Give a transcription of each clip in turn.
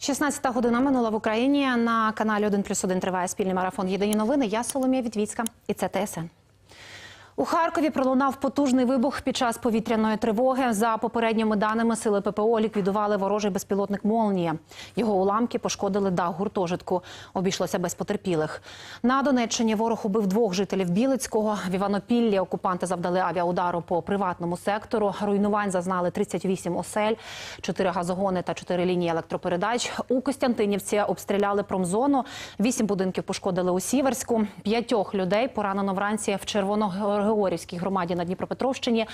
16 година минула в Україні. На каналі 1 плюс 1 триває спільний марафон. Єдині новини. Я Соломія Вітвіцька. І це ТСН. У Харкові пролунав потужний вибух під час повітряної тривоги. За попередніми даними сили ППО ліквідували ворожий безпілотник Молнія. Його уламки пошкодили дах гуртожитку. Обійшлося без потерпілих. На Донеччині ворог убив двох жителів Білицького. В Іванопіллі окупанти завдали авіаудару по приватному сектору. Руйнувань зазнали 38 осель, 4 газогони та 4 лінії електропередач. У Костянтинівці обстріляли промзону. Вісім будинків пошкодили у Сіверську. П'ятьох людей поранено вранці в Червоногеоргіївській громаді на Дніпропетровщині.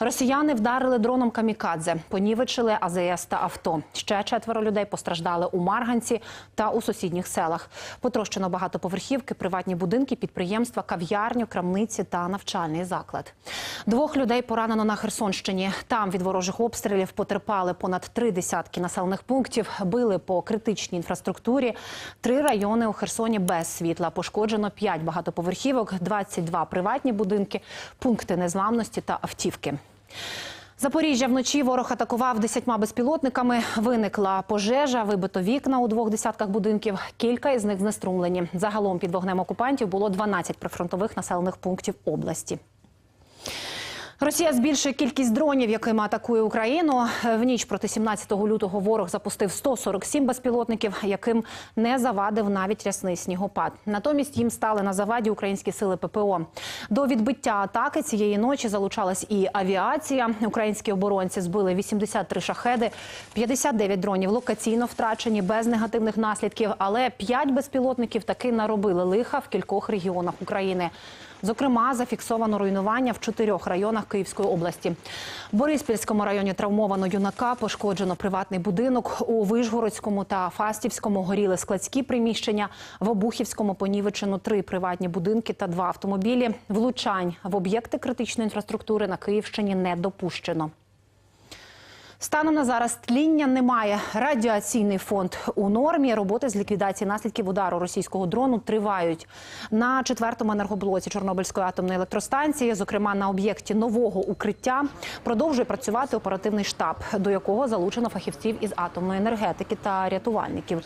Росіяни вдарили дроном камікадзе, понівечили АЗС та авто. Ще четверо людей постраждали у Марганці та у сусідніх селах. Потрощено багатоповерхівки, приватні будинки, підприємства, кав'ярню, крамниці та навчальний заклад. Двох людей поранено на Херсонщині. Там від ворожих обстрілів потерпали понад три десятки населених пунктів. Били по критичній інфраструктурі. Три райони у Херсоні без світла. Пошкоджено п'ять багатоповерхівок, 22 приватні будинки, пункти незламності та автівки. Запоріжжя вночі ворог атакував десятьма безпілотниками. Виникла пожежа, вибито вікна у двох десятках будинків. Кілька із них знеструмлені. Загалом під вогнем окупантів було 12 прифронтових населених пунктів області. Росія збільшує кількість дронів, якими атакує Україну. В ніч проти 17 лютого ворог запустив 147 безпілотників, яким не завадив навіть рясний снігопад. Натомість їм стали на заваді українські сили ППО. До відбиття атаки цієї ночі залучалась і авіація. Українські оборонці збили 83 шахеди, 59 дронів локаційно втрачені без негативних наслідків. Але 5 безпілотників таки наробили лиха в кількох регіонах України. Зокрема, зафіксовано руйнування в чотирьох районах Київської області. В Бориспільському районі травмовано юнака, пошкоджено приватний будинок. У Вижгородському та Фастівському горіли складські приміщення. В Обухівському понівечено три приватні будинки та два автомобілі. Влучань в об'єкти критичної інфраструктури на Київщині не допущено. Станом на зараз тління немає. Радіаційний фонд у нормі. Роботи з ліквідації наслідків удару російського дрону тривають на четвертому енергоблоці Чорнобильської атомної електростанції, зокрема на об'єкті нового укриття, продовжує працювати оперативний штаб, до якого залучено фахівців із атомної енергетики та рятувальників.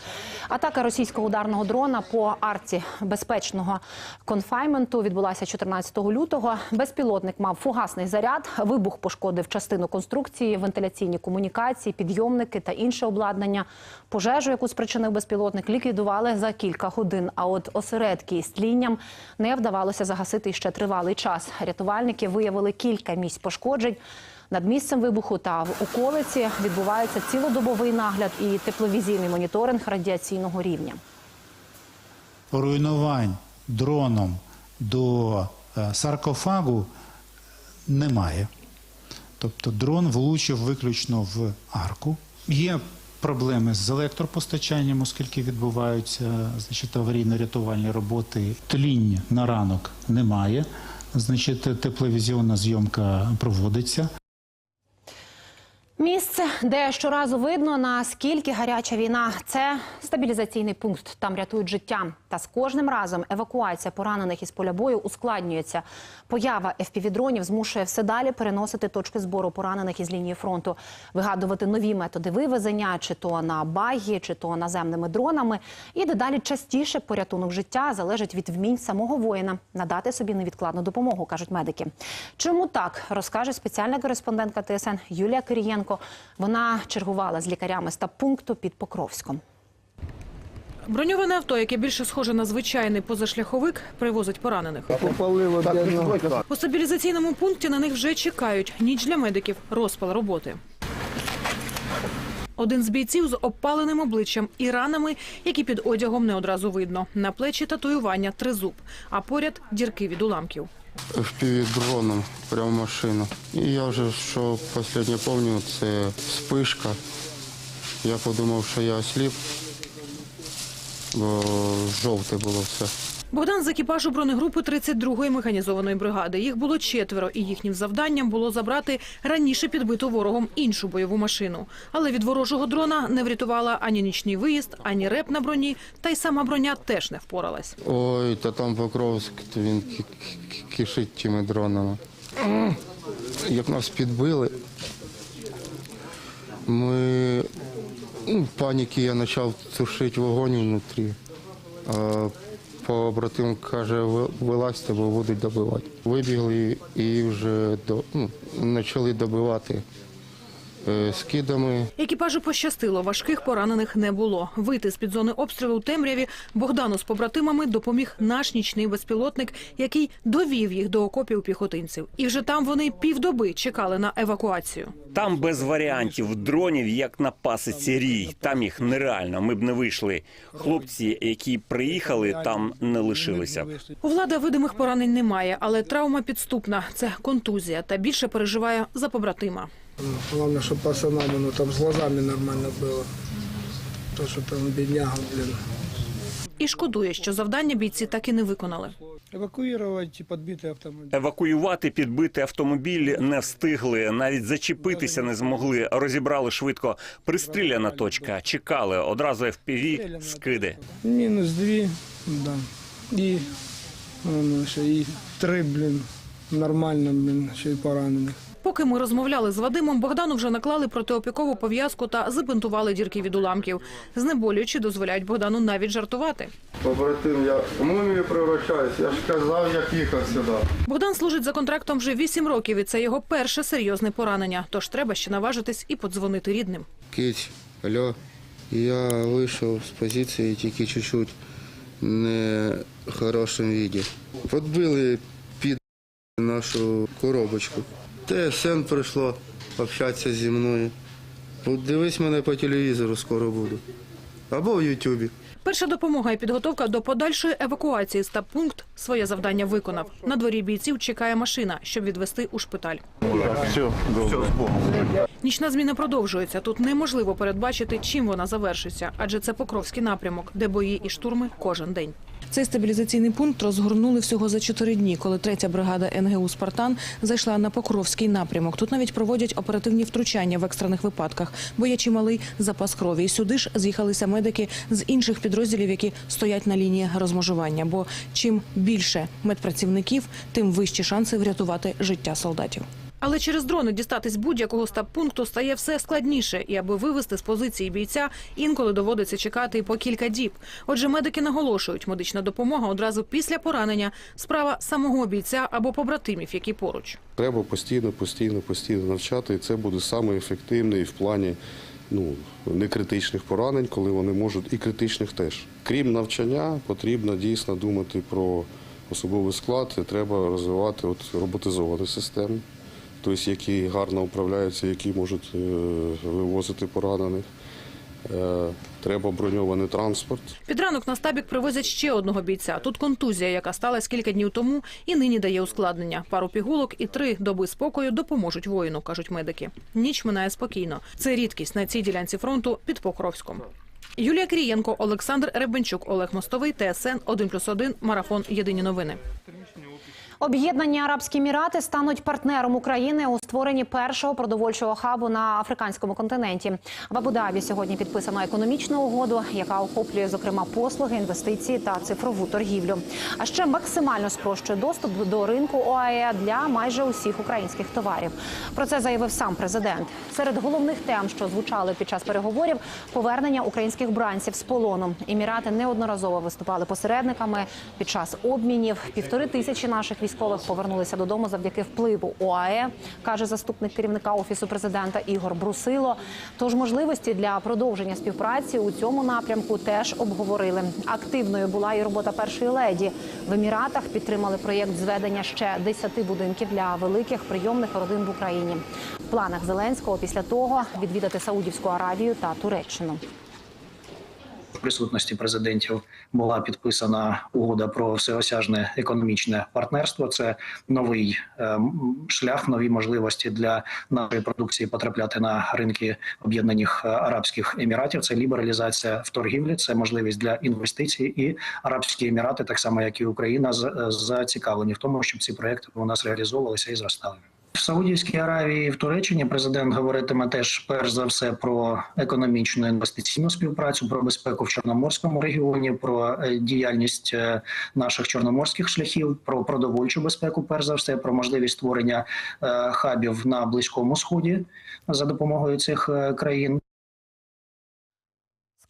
Атака російського ударного дрона по арці безпечного конфайменту відбулася 14 лютого. Безпілотник мав фугасний заряд. Вибух пошкодив частину конструкції, вентиляційні комунікації, підйомники та інше обладнання. Пожежу, яку спричинив безпілотник, ліквідували за кілька годин. А от осередки із тлінням не вдавалося загасити ще тривалий час. Рятувальники виявили кілька місць пошкоджень. Над місцем вибуху та в околиці відбувається цілодобовий нагляд і тепловізійний моніторинг радіаційного рівня. руйнувань дроном до е, саркофагу немає. Тобто дрон влучив виключно в арку. Є проблеми з електропостачанням, оскільки відбуваються значить, аварійно-рятувальні роботи. Тлінь на ранок немає. Значить, тепловізіонна зйомка проводиться. Місце, де щоразу видно, наскільки гаряча війна, це стабілізаційний пункт. Там рятують життя. Та з кожним разом евакуація поранених із поля бою ускладнюється. Поява FPV-дронів змушує все далі переносити точки збору поранених із лінії фронту, вигадувати нові методи вивезення, чи то на багі, чи то наземними дронами. І дедалі частіше порятунок життя залежить від вмінь самого воїна надати собі невідкладну допомогу, кажуть медики. Чому так розкаже спеціальна кореспондентка ТСН Юлія Кирієнко. Вона чергувала з лікарями з пункту під Покровськом. Броньоване авто, яке більше схоже на звичайний позашляховик, привозить поранених. Попалило. У стабілізаційному пункті на них вже чекають. Ніч для медиків, розпал роботи. Один з бійців з обпаленим обличчям і ранами, які під одягом не одразу видно. На плечі татуювання тризуб, а поряд дірки від уламків. FPV-дроном прямо в машину. І я вже що останнє пам'ятаю, це спишка. Я подумав, що я осліп, бо жовте було все. Богдан з екіпажу бронегрупи 32-ї механізованої бригади. Їх було четверо, і їхнім завданням було забрати раніше підбиту ворогом іншу бойову машину. Але від ворожого дрона не врятувала ані нічний виїзд, ані реп на броні, та й сама броня теж не впоралась. Ой, та там Покровськ, то він ки- ки- кишить тими дронами. Як нас підбили, ми Ну, паніки я почав тушити вогонь внутрі. Побратим каже, вилазьте, бо будуть добивати. Вибігли і вже до, ну, почали добивати скидами. Екіпажу пощастило, важких поранених не було. Вийти з під зони обстрілу у темряві Богдану з побратимами допоміг наш нічний безпілотник, який довів їх до окопів піхотинців. І вже там вони півдоби чекали на евакуацію. Там без варіантів дронів, як на пасиці рій. Там їх нереально. Ми б не вийшли. Хлопці, які приїхали, там не лишилися. У влада видимих поранень немає, але травма підступна це контузія. Та більше переживає за побратима. Главное, чтобы пацанам ну, там с глазами нормально было. То, что там бедняга, блин. І шкодує, що завдання бійці так і не виконали. Эвакуировать подбитый автомобиль. Евакуювати підбитий автомобіль не встигли, навіть зачепитися не змогли. Розібрали швидко. Пристріляна точка. Чекали одразу FPV, скиди. Минус две, да. И, ну, еще и три, блин, нормально, блин, еще и пораненых. Поки ми розмовляли з Вадимом, Богдану вже наклали протиопікову пов'язку та забинтували дірки від уламків. Знеболюючи дозволяють Богдану навіть жартувати. Побратим, я в мумію превращаюсь. Я ж казав, як їхав сюди. Богдан служить за контрактом вже 8 років, і це його перше серйозне поранення. Тож треба ще наважитись і подзвонити рідним. Кить, алло. Я вийшов з позиції тільки чуть-чуть не в хорошому віді. Подбили під нашу коробочку. ТСН прийшло общатися зі мною. Подивись мене по телевізору, скоро буду. Або в Ютубі. Перша допомога і підготовка до подальшої евакуації стаб-пункт своє завдання виконав. На дворі бійців чекає машина, щоб відвести у шпиталь. Нічна зміна продовжується. Тут неможливо передбачити, чим вона завершиться, адже це Покровський напрямок, де бої і штурми кожен день. Цей стабілізаційний пункт розгорнули всього за чотири дні, коли третя бригада НГУ Спартан зайшла на Покровський напрямок. Тут навіть проводять оперативні втручання в екстрених випадках, бо є чималий запас крові. І сюди ж з'їхалися медики з інших підрозділів, які стоять на лінії розмежування. Бо чим більше медпрацівників, тим вищі шанси врятувати життя солдатів. Але через дрони дістатись будь-якого стаб-пункту стає все складніше, і аби вивести з позиції бійця, інколи доводиться чекати і по кілька діб. Отже, медики наголошують, медична допомога одразу після поранення справа самого бійця або побратимів, які поруч. Треба постійно, постійно, постійно навчати, і це буде саме ефективний в плані ну, некритичних поранень, коли вони можуть, і критичних теж. Крім навчання, потрібно дійсно думати про особовий склад, треба розвивати от роботизовані системи, тобто які гарно управляються, які можуть е, вивозити поранених. Е, Треба броньований транспорт. Під ранок на стабік привозять ще одного бійця. Тут контузія, яка сталася кілька днів тому, і нині дає ускладнення. Пару пігулок і три доби спокою допоможуть воїну, кажуть медики. Ніч минає спокійно. Це рідкість на цій ділянці фронту під Покровськом. Юлія Крієнко, Олександр Ребенчук, Олег Мостовий, ТСН 1+,1, Марафон. Єдині новини. Об'єднані Арабські Емірати стануть партнером України у створенні першого продовольчого хабу на африканському континенті. В Абу-Дабі сьогодні підписано економічну угоду, яка охоплює зокрема послуги, інвестиції та цифрову торгівлю. А ще максимально спрощує доступ до ринку ОАЕ для майже усіх українських товарів. Про це заявив сам президент. Серед головних тем, що звучали під час переговорів, повернення українських бранців з полону. Емірати неодноразово виступали посередниками під час обмінів. Півтори тисячі наших військових повернулися додому завдяки впливу ОАЕ, каже заступник керівника офісу президента Ігор Брусило. Тож можливості для продовження співпраці у цьому напрямку теж обговорили. Активною була і робота першої леді. В Еміратах підтримали проєкт зведення ще 10 будинків для великих прийомних родин в Україні. В планах Зеленського після того відвідати Саудівську Аравію та Туреччину. Присутності президентів була підписана угода про всеосяжне економічне партнерство. Це новий е, шлях, нові можливості для нашої продукції потрапляти на ринки Об'єднаних е, Арабських Еміратів. Це лібералізація в торгівлі, це можливість для інвестицій. І Арабські Емірати, так само як і Україна, е, зацікавлені в тому, щоб ці проекти у нас реалізовувалися і зростали. В Саудівській Аравії в Туреччині президент говоритиме теж перш за все про економічну інвестиційну співпрацю, про безпеку в Чорноморському регіоні, про е, діяльність е, наших чорноморських шляхів, про продовольчу безпеку, перш за все, про можливість створення е, хабів на близькому сході за допомогою цих країн.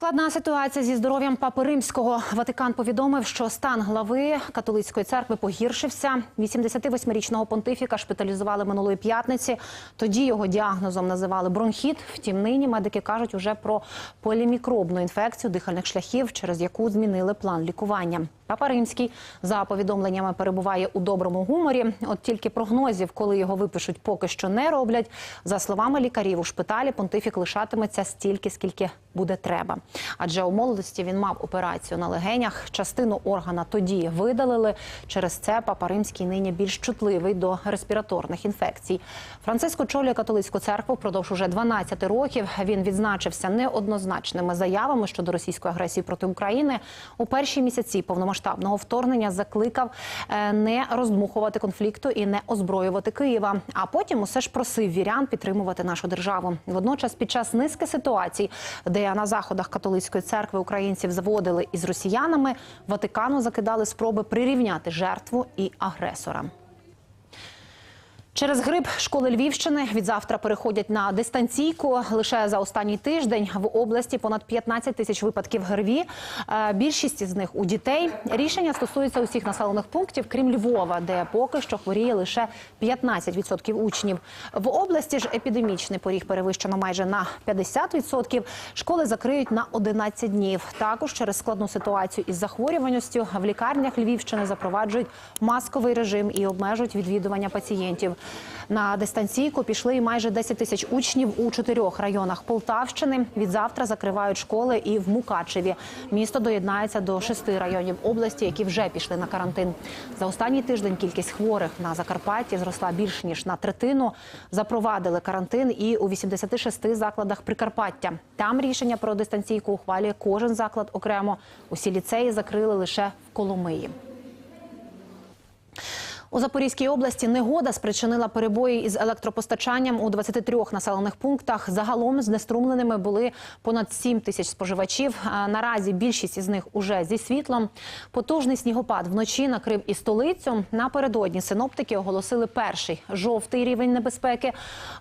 Складна ситуація зі здоров'ям папи римського. Ватикан повідомив, що стан глави католицької церкви погіршився. 88-річного понтифіка шпиталізували минулої п'ятниці. Тоді його діагнозом називали бронхіт. Втім, нині медики кажуть уже про полімікробну інфекцію дихальних шляхів, через яку змінили план лікування. Папа Римський за повідомленнями перебуває у доброму гуморі. От тільки прогнозів, коли його випишуть, поки що не роблять. За словами лікарів, у шпиталі понтифік лишатиметься стільки, скільки буде треба. Адже у молодості він мав операцію на легенях. Частину органа тоді видалили. Через це папа Римський нині більш чутливий до респіраторних інфекцій. Франциск очолює католицьку церкву впродовж уже 12 років. Він відзначився неоднозначними заявами щодо російської агресії проти України. У перші місяці повномасштабного вторгнення закликав е, не роздмухувати конфлікту і не озброювати Києва. А потім усе ж просив вірян підтримувати нашу державу. Водночас, під час низки ситуацій, де на заходах католицької церкви українців заводили із росіянами, Ватикану закидали спроби прирівняти жертву і агресора. Через грип школи Львівщини від завтра переходять на дистанційку. Лише за останній тиждень в області понад 15 тисяч випадків ГРВІ. Е, Більшість з них у дітей. Рішення стосується усіх населених пунктів, крім Львова, де поки що хворіє лише 15% учнів. В області ж епідемічний поріг перевищено майже на 50%. Школи закриють на 11 днів. Також через складну ситуацію із захворюваністю в лікарнях Львівщини запроваджують масковий режим і обмежують відвідування пацієнтів. На дистанційку пішли і майже 10 тисяч учнів у чотирьох районах Полтавщини. Від завтра закривають школи і в Мукачеві. Місто доєднається до шести районів області, які вже пішли на карантин. За останній тиждень кількість хворих на Закарпатті зросла більш ніж на третину. Запровадили карантин і у 86 закладах Прикарпаття. Там рішення про дистанційку ухвалює кожен заклад окремо. Усі ліцеї закрили лише в Коломиї. У Запорізькій області негода спричинила перебої із електропостачанням у 23 населених пунктах. Загалом знеструмленими були понад 7 тисяч споживачів. Наразі більшість із них уже зі світлом. Потужний снігопад вночі накрив і столицю. Напередодні синоптики оголосили перший жовтий рівень небезпеки.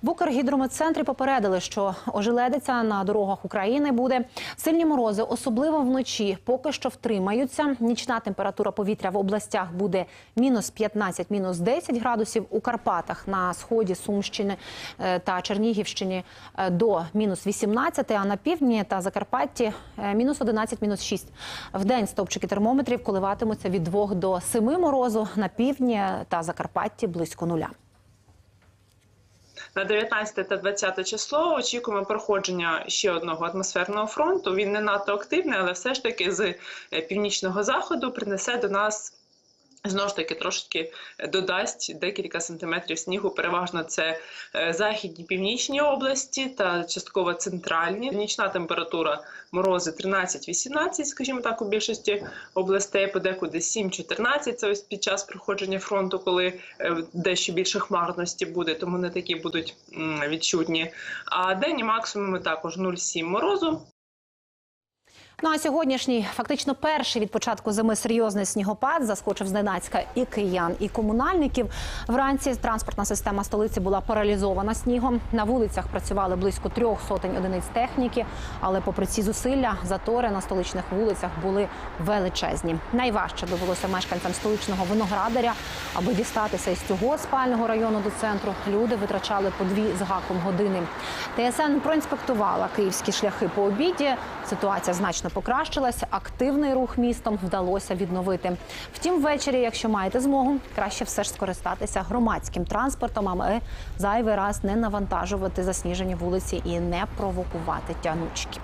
В Укргідрометцентрі попередили, що ожеледиця на дорогах України буде. Сильні морози, особливо вночі, поки що втримаються. Нічна температура повітря в областях буде мінус 15 мінус 10 градусів у Карпатах на сході Сумщини е, та Чернігівщині е, до мінус 18, а на півдні та Закарпатті е, мінус 11, мінус 6. В день стовпчики термометрів коливатимуться від 2 до 7 морозу, на півдні та Закарпатті близько нуля. На 19 та 20 число очікуємо проходження ще одного атмосферного фронту. Він не надто активний, але все ж таки з північного заходу принесе до нас. Знову ж таки, трошки додасть декілька сантиметрів снігу. Переважно це е, західні північні області та частково центральні. Нічна температура морози 13-18, скажімо так, у більшості областей, подекуди 7-14. Це ось під час проходження фронту, коли е, дещо більше хмарності буде, тому не такі будуть відчутні. А денні максимуми також 0,7 морозу. Ну а сьогоднішній, фактично перший від початку зими серйозний снігопад заскочив зненацька і киян, і комунальників. Вранці транспортна система столиці була паралізована снігом. На вулицях працювали близько трьох сотень одиниць техніки, але попри ці зусилля затори на столичних вулицях були величезні. Найважче довелося мешканцям столичного виноградаря, аби дістатися із цього спального району до центру. Люди витрачали по дві з гаком години. ТСН проінспектувала київські шляхи по обіді. Ситуація значно покращилась. Активний рух містом вдалося відновити. Втім, ввечері, якщо маєте змогу, краще все ж скористатися громадським транспортом, аби зайвий раз не навантажувати засніжені вулиці і не провокувати тянучки.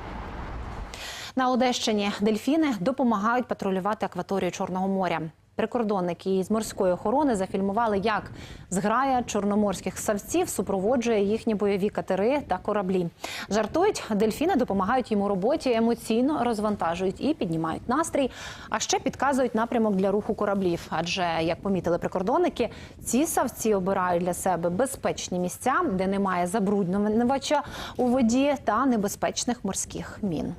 На Одещині дельфіни допомагають патрулювати акваторію Чорного моря. Прикордонники із морської охорони зафільмували, як зграя чорноморських савців супроводжує їхні бойові катери та кораблі. Жартують, дельфіни допомагають їм у роботі, емоційно розвантажують і піднімають настрій, а ще підказують напрямок для руху кораблів. Адже, як помітили прикордонники, ці савці обирають для себе безпечні місця, де немає забруднювача у воді та небезпечних морських мін.